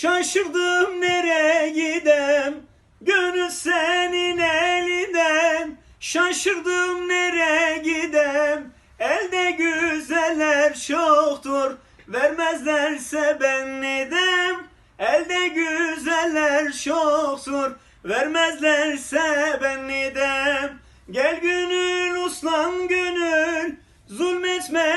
Şaşırdım nereye gidem? Gönül senin elinden. Şaşırdım nereye gidem? Elde güzeller çoktur. Vermezlerse ben nidem Elde güzeller çoktur. Vermezlerse ben nidem Gel gönül uslan gönül. Zulmetme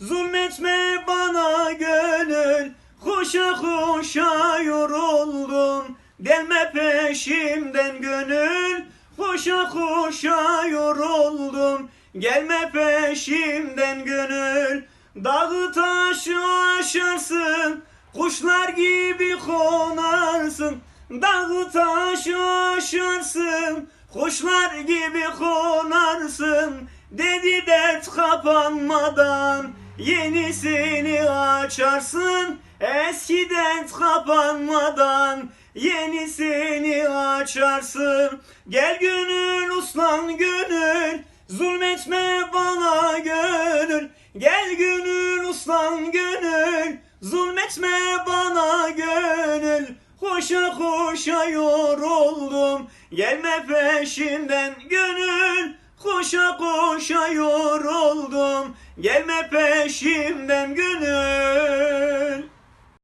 Zulmetme bana gönül Koşa koşa yoruldum. Gelme peşimden gönül Koşa koşa yoruldum. Gelme peşimden gönül Dağı taşı aşarsın Kuşlar gibi konarsın. Dağı taşı aşarsın Kuşlar gibi konarsın. Dedi dert kapanmadan Yenisini açarsın Eski dert kapanmadan. Yenisini açarsın Gel gönül uslan gönül. Zulmetme bana gönül. Gel gönül uslan gönül. Zulmetme bana gönül. Koşa koşa yoruldum. Gelme peşimden gönül Koşa koşa yoruldum. Gelme peşimden gönül